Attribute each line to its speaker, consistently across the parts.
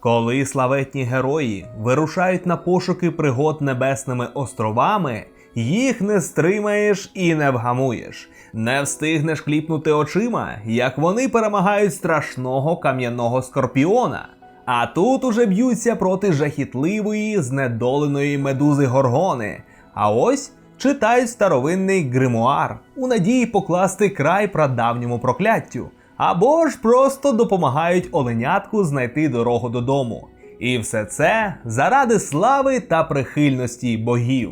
Speaker 1: Коли славетні герої вирушають на пошуки пригод небесними островами, їх не стримаєш і не вгамуєш. Не встигнеш кліпнути очима, як вони перемагають страшного кам'яного скорпіона. А тут уже б'ються проти жахітливої, знедоленої медузи Горгони. А ось читають старовинний гримуар у надії покласти край прадавньому прокляттю, або ж просто допомагають оленятку знайти дорогу додому. І все це заради слави та прихильності богів.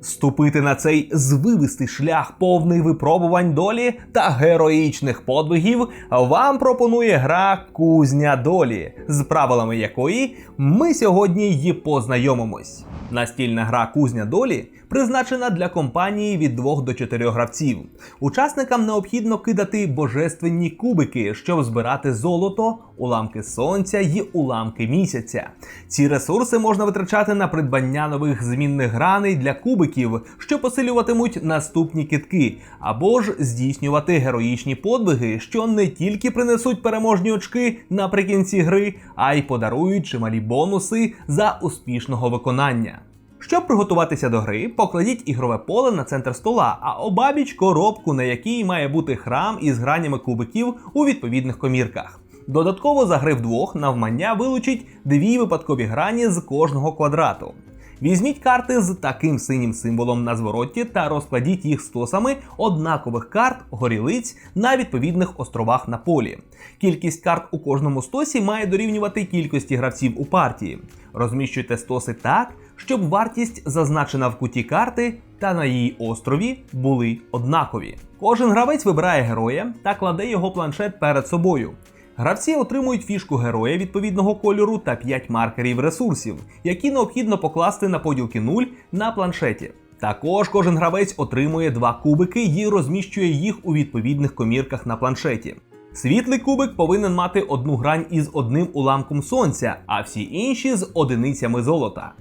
Speaker 1: Ступити на цей звивистий шлях повний випробувань долі та героїчних подвигів вам пропонує гра Кузня долі, з правилами якої ми сьогодні й познайомимось. Настільна гра Кузня долі призначена для компанії від 2 до 4 гравців. Учасникам необхідно кидати божественні кубики, щоб збирати золото, уламки сонця й уламки місяця. Ці ресурси можна витрачати на придбання нових змінних граней для кубиків, що посилюватимуть наступні китки, або ж здійснювати героїчні подвиги, що не тільки принесуть переможні очки наприкінці гри, а й подарують чималі бонуси за успішного виконання. Щоб приготуватися до гри, покладіть ігрове поле на центр стола, а обабіч коробку, на якій має бути храм із гранями кубиків у відповідних комірках. Додатково за гри вдвох навмання вилучить дві випадкові грані з кожного квадрату. Візьміть карти з таким синім символом на звороті та розкладіть їх стосами однакових карт горілиць на відповідних островах на полі. Кількість карт у кожному стосі має дорівнювати кількості гравців у партії. Розміщуйте стоси так, щоб вартість, зазначена в куті карти, та на її острові були однакові. Кожен гравець вибирає героя та кладе його планшет перед собою. Гравці отримують фішку героя відповідного кольору та 5 маркерів ресурсів, які необхідно покласти на поділки 0 на планшеті. Також кожен гравець отримує два кубики і розміщує їх у відповідних комірках на планшеті. Світлий кубик повинен мати одну грань із одним уламком сонця, а всі інші з одиницями золота.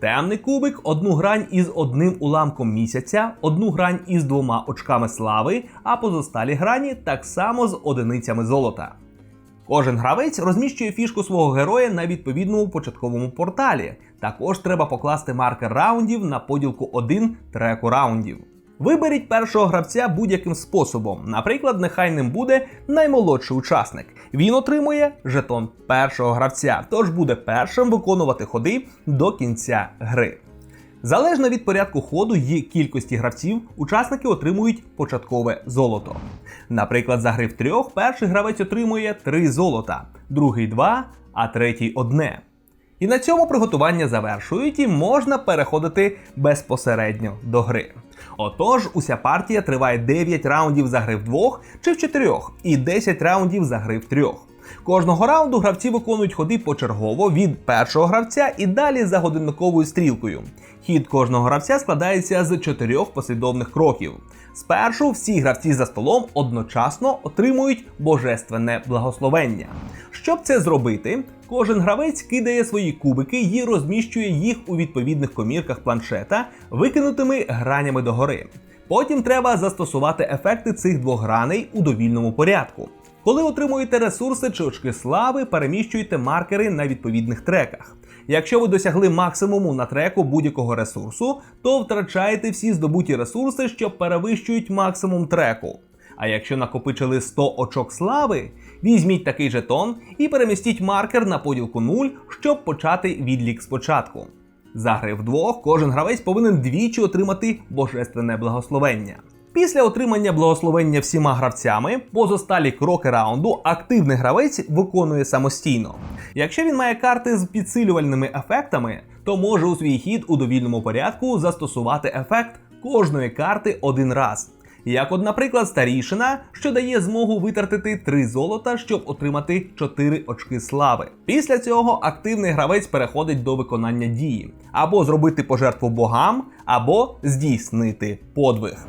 Speaker 1: Темний кубик одну грань із одним уламком місяця, одну грань із двома очками слави, а позосталі грані так само з одиницями золота. Кожен гравець розміщує фішку свого героя на відповідному початковому порталі. Також треба покласти маркер раундів на поділку 1 треку раундів. Виберіть першого гравця будь-яким способом. Наприклад, нехай ним буде наймолодший учасник. Він отримує жетон першого гравця, тож буде першим виконувати ходи до кінця гри. Залежно від порядку ходу і кількості гравців, учасники отримують початкове золото. Наприклад, за гри в трьох перший гравець отримує 3 золота, другий 2, а третій одне. І на цьому приготування завершують і можна переходити безпосередньо до гри. Отож, уся партія триває 9 раундів за гри в двох чи в чотирьох, і 10 раундів за гри в трьох. Кожного раунду гравці виконують ходи почергово від першого гравця і далі за годинниковою стрілкою. Хід кожного гравця складається з чотирьох послідовних кроків. Спершу всі гравці за столом одночасно отримують божественне благословення. Щоб це зробити, кожен гравець кидає свої кубики і розміщує їх у відповідних комірках планшета, викинутими гранями догори. Потім треба застосувати ефекти цих двох граней у довільному порядку. Коли отримуєте ресурси чи очки слави, переміщуйте маркери на відповідних треках. Якщо ви досягли максимуму на треку будь-якого ресурсу, то втрачаєте всі здобуті ресурси, що перевищують максимум треку. А якщо накопичили 100 очок слави, візьміть такий жетон і перемістіть маркер на поділку 0, щоб почати відлік спочатку. За гри вдвох кожен гравець повинен двічі отримати божественне благословення. Після отримання благословення всіма гравцями, позосталі кроки раунду активний гравець виконує самостійно. Якщо він має карти з підсилювальними ефектами, то може у свій хід у довільному порядку застосувати ефект кожної карти один раз. Як, от, наприклад, старішина, що дає змогу витратити 3 золота, щоб отримати 4 очки слави. Після цього активний гравець переходить до виконання дії, або зробити пожертву богам, або здійснити подвиг.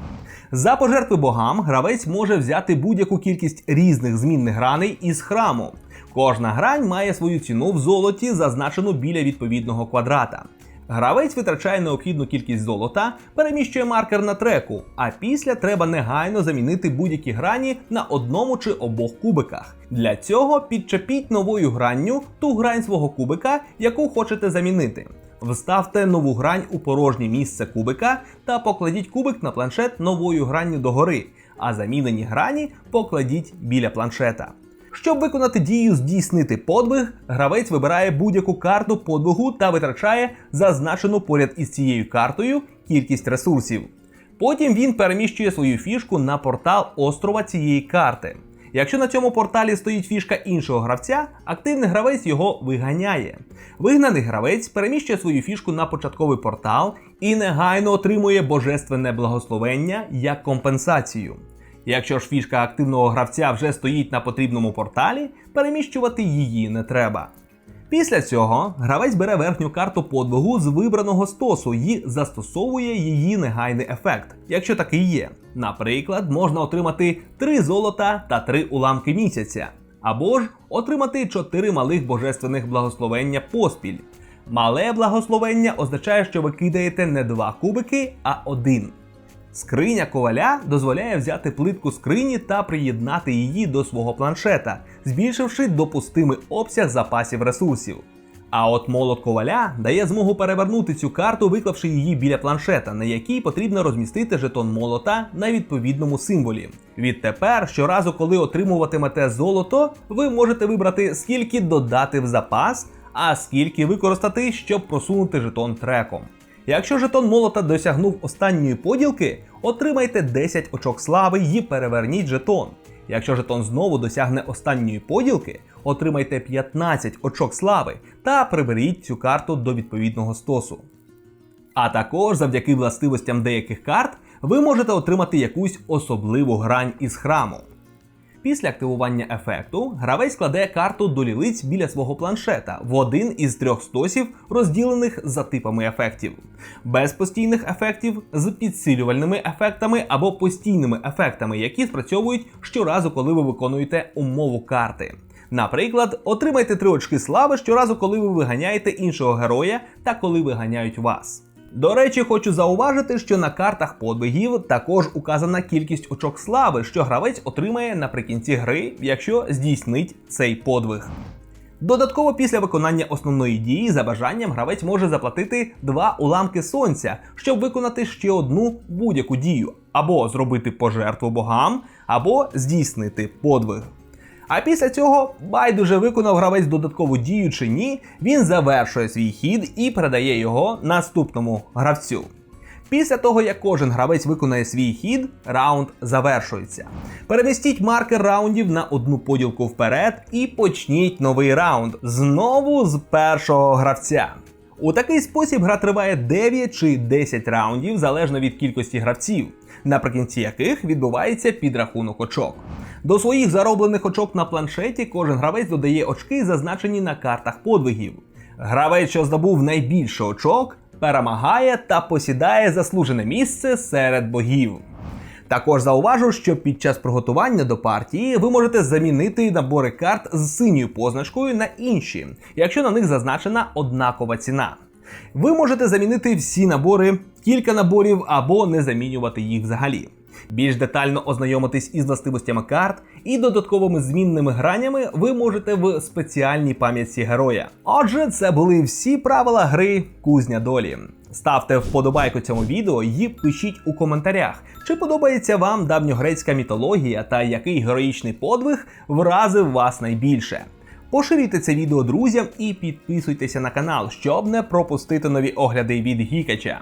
Speaker 1: За пожертви богам гравець може взяти будь-яку кількість різних змінних граней із храму. Кожна грань має свою ціну в золоті, зазначену біля відповідного квадрата. Гравець витрачає необхідну кількість золота, переміщує маркер на треку, а після треба негайно замінити будь-які грані на одному чи обох кубиках. Для цього підчепіть новою гранню ту грань свого кубика, яку хочете замінити. Вставте нову грань у порожнє місце кубика та покладіть кубик на планшет новою гранню догори, а замінені грані покладіть біля планшета. Щоб виконати дію здійснити подвиг, гравець вибирає будь-яку карту подвигу та витрачає зазначену поряд із цією картою кількість ресурсів. Потім він переміщує свою фішку на портал острова цієї карти. Якщо на цьому порталі стоїть фішка іншого гравця, активний гравець його виганяє. Вигнаний гравець переміщує свою фішку на початковий портал і негайно отримує божественне благословення як компенсацію. Якщо ж фішка активного гравця вже стоїть на потрібному порталі, переміщувати її не треба. Після цього гравець бере верхню карту подвигу з вибраного стосу і застосовує її негайний ефект, якщо такий є. Наприклад, можна отримати 3 золота та 3 уламки місяця, або ж отримати 4 малих божественних благословення поспіль. Мале благословення означає, що ви кидаєте не 2 кубики, а один. Скриня коваля дозволяє взяти плитку скрині та приєднати її до свого планшета, збільшивши допустимий обсяг запасів ресурсів. А от молот коваля дає змогу перевернути цю карту, виклавши її біля планшета, на якій потрібно розмістити жетон молота на відповідному символі. Відтепер, щоразу, коли отримуватимете золото, ви можете вибрати, скільки додати в запас, а скільки використати, щоб просунути жетон треком. Якщо жетон молота досягнув останньої поділки, отримайте 10 очок слави і переверніть жетон. Якщо жетон знову досягне останньої поділки, отримайте 15 очок слави та приберіть цю карту до відповідного стосу. А також завдяки властивостям деяких карт ви можете отримати якусь особливу грань із храму. Після активування ефекту гравець кладе карту до лілиць біля свого планшета в один із трьох стосів, розділених за типами ефектів, без постійних ефектів з підсилювальними ефектами або постійними ефектами, які спрацьовують щоразу, коли ви виконуєте умову карти. Наприклад, отримайте 3 очки слави щоразу, коли ви виганяєте іншого героя та коли виганяють вас. До речі, хочу зауважити, що на картах подвигів також указана кількість очок слави, що гравець отримає наприкінці гри, якщо здійснить цей подвиг. Додатково після виконання основної дії за бажанням гравець може заплатити два уламки сонця, щоб виконати ще одну будь-яку дію, або зробити пожертву богам, або здійснити подвиг. А після цього байдуже виконав гравець додаткову дію чи ні, він завершує свій хід і передає його наступному гравцю. Після того, як кожен гравець виконає свій хід, раунд завершується. Перемістіть маркер раундів на одну поділку вперед і почніть новий раунд знову з першого гравця. У такий спосіб гра триває 9 чи 10 раундів залежно від кількості гравців, наприкінці яких відбувається підрахунок очок. До своїх зароблених очок на планшеті кожен гравець додає очки, зазначені на картах подвигів. Гравець, що здобув найбільше очок, перемагає та посідає заслужене місце серед богів. Також зауважу, що під час приготування до партії ви можете замінити набори карт з синьою позначкою на інші, якщо на них зазначена однакова ціна. Ви можете замінити всі набори, кілька наборів або не замінювати їх взагалі. Більш детально ознайомитись із властивостями карт і додатковими змінними гранями ви можете в спеціальній пам'ятці героя. Отже, це були всі правила гри Кузня долі. Ставте вподобайку цьому відео і пишіть у коментарях, чи подобається вам давньогрецька мітологія та який героїчний подвиг вразив вас найбільше. Поширюйте це відео друзям і підписуйтеся на канал, щоб не пропустити нові огляди від Гікача.